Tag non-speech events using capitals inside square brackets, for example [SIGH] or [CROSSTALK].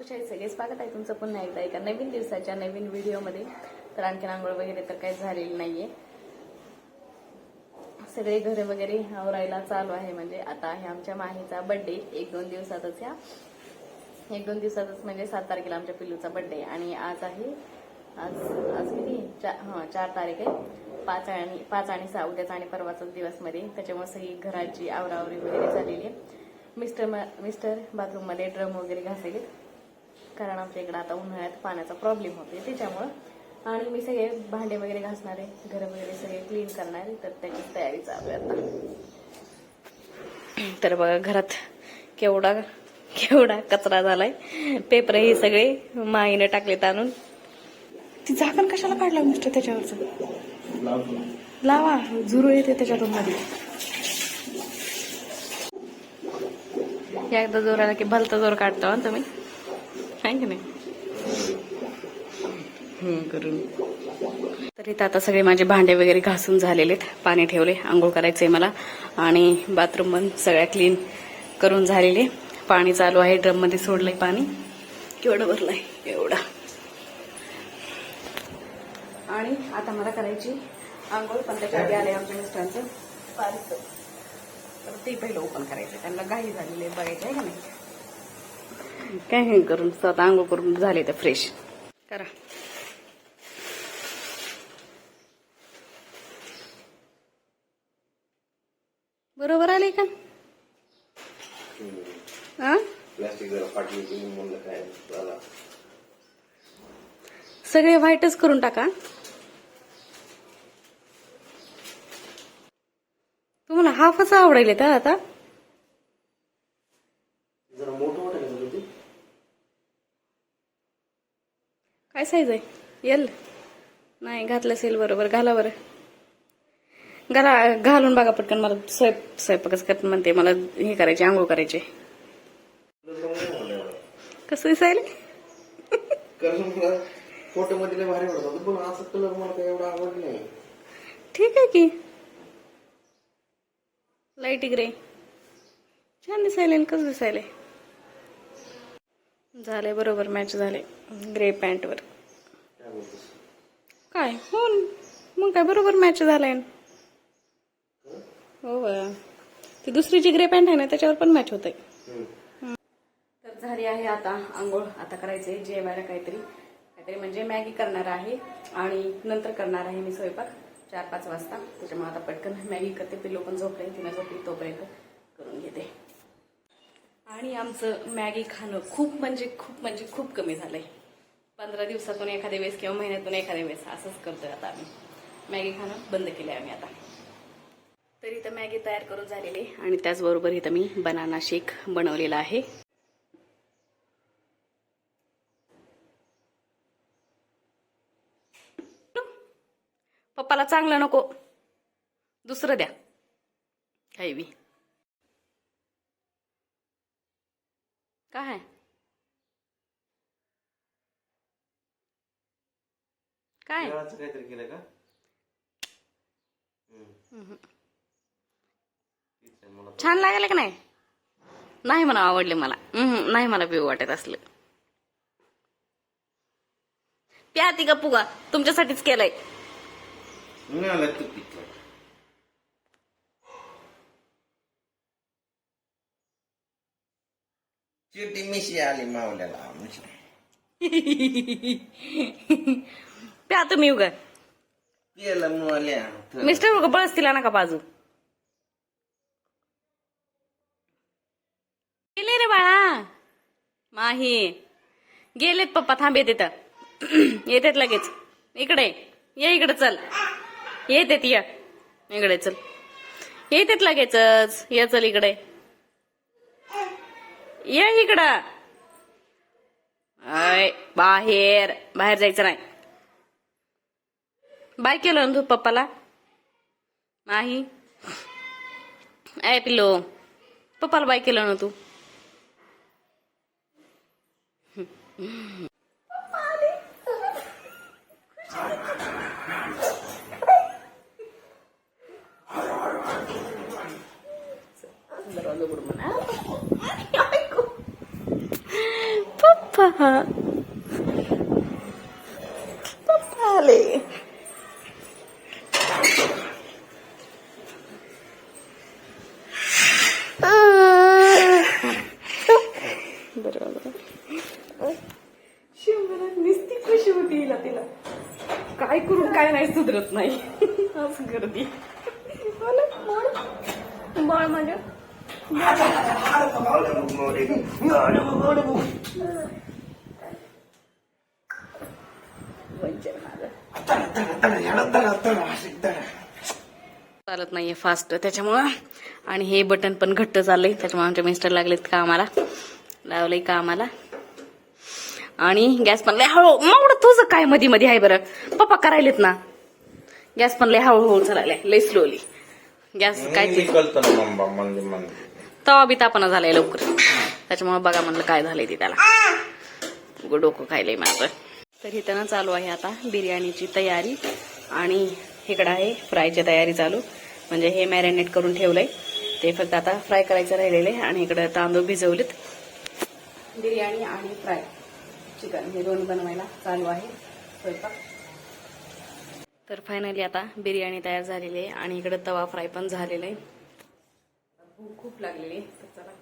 कशा आहे सगळे स्वागत आहे. तुमचं पुन्हा एकदा एका नवीन दिवसाच्या नवीन व्हिडिओमध्ये. तर आणखी आंघोळ वगैरे तर काही झालेली नाहीये. सगळे घरे वगैरे आवरायला चालू आहे. म्हणजे आता आहे आमच्या माहीचा बर्थडे एक दोन दिवसातच या. एक दोन दिवसातच म्हणजे सात तारखेला आमच्या पिल्लूचा बर्थडे आणि आज आहे आज आज किती? चा हां चार तारीख आहे. पाच आणि पाच आणि सहा उद्याचा आणि परवाचाच दिवसमध्ये त्याच्यामुळे सगळी घराची आवरावरी वगैरे झालेली आहे. मिस्टर म- मिस्टर बाथरूममध्ये ड्रम वगैरे घासलेले कारण आमच्या इकडं आता उन्हाळ्यात पाण्याचा प्रॉब्लेम होतो त्याच्यामुळं. आणि मी सगळे भांडे वगैरे घासणारे घर वगैरे सगळे क्लीन करणारे तर त्याची तयारी चालू आहे आता. तर बघा घरात केवढा केवढा कचरा झालाय. पेपर हे सगळे माईने टाकलेत आणून. ती झाकण कशाला काढला मिस्टर त्याच्यावरचं? लावा झुरू येते त्याच्यातून मध्ये एकदा जोराला की भलता जोर काढतो हो तुम्ही. आहे की नाही? हम्म, करून. तर इथं आता सगळे माझे भांडे वगैरे घासून झालेलेत पाणी ठेवले आंघोळ करायचंय मला. आणि बाथरूम पण सगळ्या क्लीन करून झालेले. पाणी चालू आहे ड्रममध्ये सोडलंय पाणी. केवढं भरलंय? एवढा. आणि आता मला करायची आंघोळ पण त्याच्या आधी आले आमच्या मिस्टरांचं. पारित तर ते पहिलं ओपन करायचं त्यांना घाई झालेली आहे बघायचं आहे का नाही? काय हे करून स्वतः आंघोळ करून झाले तर फ्रेश करा. बरोबर आले का? हा सगळे व्हाईटच करून टाका. तुम्हाला हाफच आवडेल का आता जरा मोठं मोठं आहे ना ते काय साईज आहे? येल नाही घातलं असेल बरोबर. घाला बरं. घाला घालून बघा पटकन. मला स्वयं स्वयंपाकच करत म्हणते. मला हे करायचे आंघोळ करायचे. कसं दिसायला भारी वाटत पण असं कलर मला काही एवढा नाही ठीक आहे की. लाइट ग्रे छान दिसायले कसं दिसायले झाले बरोबर मॅच झाले ग्रे पॅन्टवर काय? हो मग काय बरोबर मॅच झालाय हो ती दुसरी जी ग्रे पॅन्ट आहे ना त्याच्यावर पण मॅच होत आहे तर झाली आहे आता आंघोळ. आता करायचंय जेवायला काहीतरी. काहीतरी म्हणजे मॅगी करणार आहे आणि नंतर करणार आहे मी स्वयंपाक. चार पाच वाजता. त्याच्यामुळे आता पटकन मॅगी करते. पिल्लो पण झोपले तिने झोपली तोपर्यंत करून घेते. आणि आमचं मॅगी खाणं खूप म्हणजे खूप म्हणजे खूप कमी झालंय. पंधरा दिवसातून एखाद्या वेळेस किंवा महिन्यातून एखाद्या वेळेस असंच करतोय आता आम्ही. मॅगी खाणं बंद केलंय आम्ही आता. तर इथं मॅगी तयार करून झालेली आहे आणि त्याचबरोबर इथं मी बनाना शेक बनवलेला आहे. पप्पाला चांगलं नको. दुसरं द्या. काही बी काय काय? काहीतरी केलं का? हम्म. ठीक आहे, मला छान लागलं का नाही? नाही म्हणा आवडले मला. हम्म, नाही मला पिऊ वाटत असलं. प्या ती गप्पू का तुमच्यासाठीच केलंय. मिळालं तू पितलं चिटी मिशी आली मावल्याला मिशी. [LAUGHS] प्या तुम्ही उगा पियाला मिस्टर उगा बळच तिला नका बाजू. गेले रे बाळा. माही. गेलेत पप्पा थांब येते तर येतेत लगेच. इकडे ये. इकडे चल. येतेत या. इकडे चल. येतेत लगेचच. ये चल इकडे. ये इकडं. बाहेर. बाहेर जायचं नाही. बाय केलं ना तू पप्पाला? नाही ऐ पप्पाला बाय केलं ना तू? पप्पा. पप्पा आले बरोबर शिवला खुशी होती हिला तिला? काय करून काय नाही सुधरत नाही. असं गर्दी. बाळ? माझ्या. चालत नाहीये फास्ट त्याच्यामुळं आणि हे बटन पण घट्ट चाललंय. त्याच्यामुळे आमचे मिस्टर लागलेत कामाला. लावलंय कामाला. आणि गॅस पण लय हळू मावड तुझं काय मध्ये मध्ये आहे बरं? पप्पा करायलेत ना. गॅस पण लय हळूहळू चालायलाय लय स्लोली गॅस काय ते? म्हणजे तवा बी तापणा झालाय लवकर. त्याच्यामुळे बघा म्हणलं काय झालंय ते त्याला. डोकं खायलंय माझं. तर इथं ना चालू आहे आता बिर्याणीची तयारी आणि इकडं आहे फ्रायची तयारी चालू. म्हणजे हे मॅरिनेट करून ठेवलंय. ते फक्त आता फ्राय करायचं राहिलेलं आहे आणि इकडं तांदूळ भिजवलेत. बिर्याणी आणि फ्राय चिकन हे दोन्ही बनवायला चालू आहे. स्वयंपाक. तर फायनली आता बिर्याणी तयार झालेली आहे आणि इकडं तवा फ्राय पण झालेला आहे. भूक खूप लागलेली आहे. तर चला.